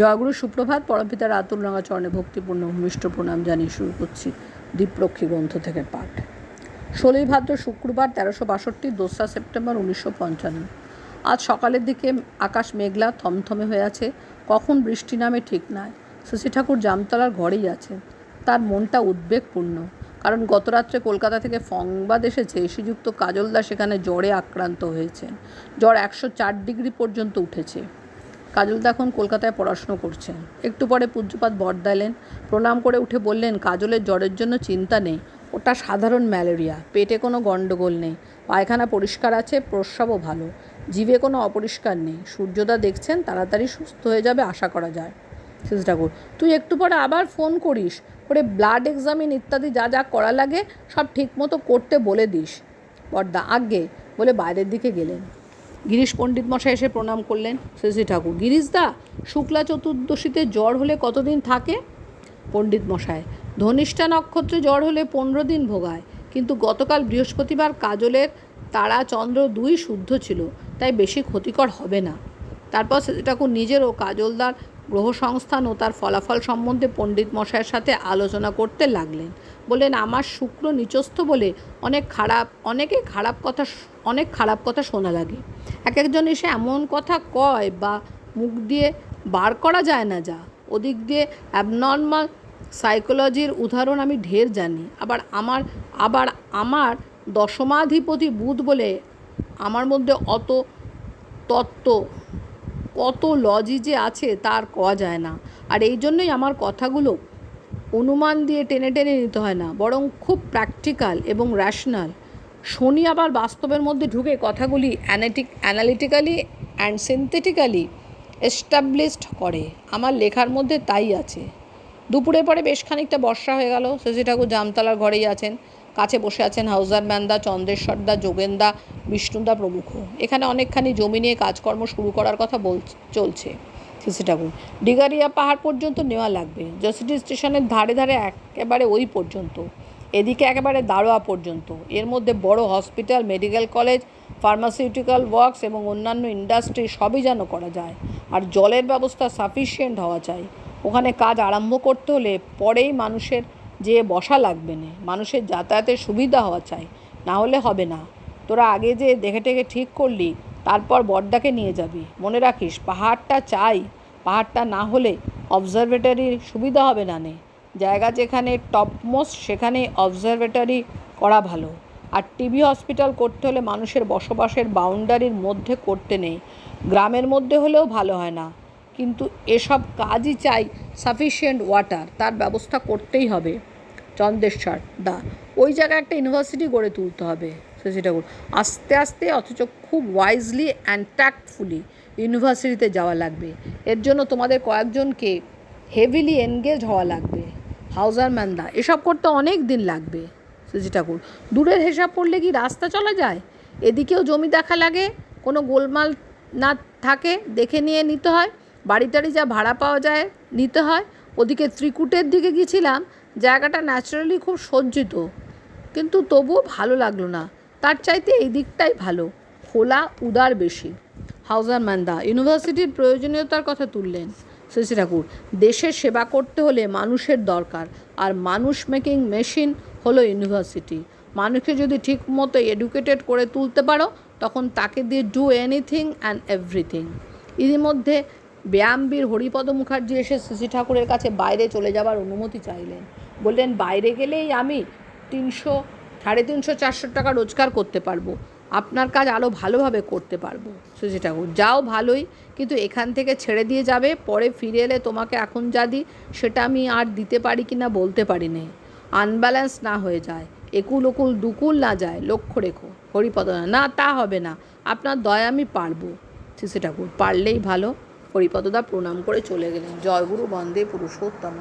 জয়গুরু সুপ্রভাত পরমপিতার আতুল রঙা চরণে ভক্তিপূর্ণ ভূমিষ্ঠ প্রণাম জানিয়ে শুরু করছি দীপরক্ষী গ্রন্থ থেকে পাঠ। ষোলোই ভাদ্র শুক্রবার তেরোশো বাষট্টি, দোসরা সেপ্টেম্বর উনিশশো পঞ্চান্ন। আজ সকালের দিকে আকাশ মেঘলা, থমথমে হয়ে আছে। কখন বৃষ্টি নামে ঠিক নয় শশী ঠাকুর জামতলার ঘরেই আছে তার মনটা উদ্বেগপূর্ণ। কারণ গত রাত্রে কলকাতা থেকে সংবাদ এসেছে শ্রীযুক্ত কাজলদা সেখানে জ্বরে আক্রান্ত হয়েছেন। জ্বর একশো চার ডিগ্রি পর্যন্ত উঠেছে। কাজলদা এখন কলকাতায় পড়াশুনো করছেন। একটু পরে পূজ্যপাত বরদা এলেন প্রণাম করে উঠে বললেন, কাজলের জ্বরের জন্য চিন্তা নেই। ওটা সাধারণ ম্যালেরিয়া। পেটে কোনো গণ্ডগোল নেই। পায়খানা পরিষ্কার আছে, প্রস্রাবও ভালো। জিভে কোনো অপরিষ্কার নেই। সূর্যদা দেখছেন, তাড়াতাড়ি সুস্থ হয়ে যাবে, আশা করা যায়। শিশু ঠাকুর, তুই একটু পরে আবার ফোন করিস। করে ব্লাড এক্সামিন ইত্যাদি যা যা করা লাগে, সব ঠিকমতো করতে বলে দিস। বড়দা আগে বলে বাইরের দিকে গেলেন। গিরিশ পণ্ডিত মশাই এসে প্রণাম করলেন। শ্রী ঠাকুর গিরিশদা শুক্লা চতুর্দশীতে জ্বর হলে কতদিন থাকে? পণ্ডিত মশাই, ধনিষ্ঠা নক্ষত্রে জ্বর হলে পনেরো দিন ভোগায়। কিন্তু গতকাল বৃহস্পতিবার কাজলের তারা চন্দ্র দুই শুদ্ধ ছিল, তাই বেশি ক্ষতিকর হবে না। তারপর ঠাকুর নিজেরও কাজলদার গ্রহ সংস্থান ও তার ফলাফল সম্বন্ধে পণ্ডিত মশাইয়ের সাথে আলোচনা করতে লাগলেন। বললেন, আমার শুক্র নিচস্থ বলে অনেক খারাপ, অনেকে খারাপ কথা অনেক খারাপ কথা শোনা লাগে। এক একজন এসে এমন কথা কয় বা মুখ দিয়ে বার করা যায় না যা। ওদিক দিয়ে অ্যাবনর্মাল সাইকোলজির উদাহরণ আমি ঢের জানি। আবার আমার আবার আমার দশমাধিপতি বুধ বলে আমার মধ্যে অত তত্ত্ব, কত লজি যে আছে তার কওয়া যায় না। আর এই জন্যই আমার কথাগুলো অনুমান দিয়ে টেনে টেনে নিতে হয় না। বরং খুব প্র্যাকটিক্যাল এবং র্যাশনাল শনি আবার বাস্তবের মধ্যে ঢুকে কথাগুলি অ্যানাটিক অ্যানালিটিক্যালি অ্যান্ড সিনথেটিক্যালি এস্টাবলিশড করে। আমার লেখার মধ্যে তাই আছে। দুপুরের পরে বেশ খানিকটা বর্ষা হয়ে গেল। শশী ঠাকুর জামতলার ঘরেই আছেন। কাছে বসে আছেন হাউজার ম্যানদা, চন্দ্রেশ্বরদা, যোগেন্দা, বিষ্ণুদা প্রমুখ। এখানে অনেকখানি জমি নিয়ে কাজকর্ম শুরু করার কথা বল, চলছে। সিসি ঠাকুর, ডিগারিয়া পাহাড় পর্যন্ত নেওয়া লাগবে। জসিটি স্টেশনের ধারে ধারে একেবারে ওই পর্যন্ত। এদিকে একেবারে দারোয়া পর্যন্ত। এর মধ্যে বড় hospital, medical college, pharmaceutical works এবং অন্যান্য ইন্ডাস্ট্রি সবই যেন করা যায় আর জলের ব্যবস্থা সাফিসিয়েন্ট হওয়া চাই। ওখানে কাজ আরম্ভ করতে হলে পরেই মানুষের যে বসা লাগবে না, মানুষের যাতায়াতের সুবিধা হওয়া চাই। না হলে হবে না। তোরা আগে যে দেখে টেকে ঠিক করলি, তারপর বড়দাকে নিয়ে যাবি। মনে রাখিস, পাহাড়টা চাই। পাহাড়টা না হলে অবজারভেটরির সুবিধা হবে না নে। জায়গা যেখানে টপমোস্ট সেখানে অবজারভেটরি করা ভালো। আর টিবি হসপিটাল করতে হলে মানুষের বসবাসের বাউন্ডারির মধ্যে করতে নেই। গ্রামের মধ্যে হলেও ভালো হয় না। কিন্তু এসব কাজই চাই সাফিসিয়েন্ট ওয়াটার তার ব্যবস্থা করতেই হবে। চন্দ্রেশ্বর, দা, ওই জায়গায় একটা ইউনিভার্সিটি গড়ে তুলতে হবে। শশী ঠাকুর আস্তে আস্তে অথচ খুব ওয়াইজলি অ্যান্ড ট্যাক্টফুলি ইউনিভার্সিটিতে যাওয়া লাগবে। এর জন্য তোমাদের কয়েকজনকে হেভিলি এনগেজ হওয়া লাগবে। হাউজার ম্যানদা, এসব করতে অনেক দিন লাগবে শশী ঠাকুর। দূরের হিসাব পড়লে কি রাস্তা চলা যায়? এদিকেও জমি দেখা লাগে, কোনো গোলমাল না থাকে, দেখে নিয়ে নিতে হয় বাড়ি টাড়ি যা ভাড়া পাওয়া যায়, নিতে হয়। ওদিকে ত্রিকুটের দিকে গিয়েছিলাম, জায়গাটা ন্যাচারালি খুব সজ্জিত, কিন্তু তবুও ভালো লাগল না। তার চাইতে এই দিকটাই ভালো, খোলা, উদার বেশি। হাউজার ম্যান্দা, ইউনিভার্সিটির প্রয়োজনীয়তার কথা তুললেন। শশী ঠাকুর, দেশের সেবা করতে হলে মানুষের দরকার, আর মানুষ মেকিং মেশিন হলো ইউনিভার্সিটি। মানুষকে যদি ঠিক মতো এডুকেটেড করে তুলতে পারো, তখন তাকে দিয়ে ডু এনিথিং অ্যান্ড এভরিথিং। ইতিমধ্যে ব্যায়ামবীর হরিপদ মুখার্জি এসে শশী ঠাকুরের কাছে বাইরে চলে যাবার অনুমতি চাইলেন। বললেন, বাইরে গেলেই আমি তিনশো, সাড়ে তিনশো, চারশো টাকা রোজগার করতে পারব। আপনার কাজ আরও ভালোভাবে করতে পারব। শশী ঠাকুর যাও ভালোই, কিন্তু এখান থেকে ছেড়ে দিয়ে যাবে, পরে ফিরে এলে তোমাকে এখন যা দিই, সেটা আমি আর দিতে পারি কি না বলতে পারি নে। আনব্যালেন্স না হয়ে যায়, একুল ওকুল দুকুল না যায়, লক্ষ্য রেখো, হরিপদ না তা হবে না, আপনার দয়া আমি পারব। শিশু ঠাকুর পারলেই ভালো, হরিপদদা প্রণাম করে চলে গেলেন। জয়গুরু বন্দে পুরুষোত্তম।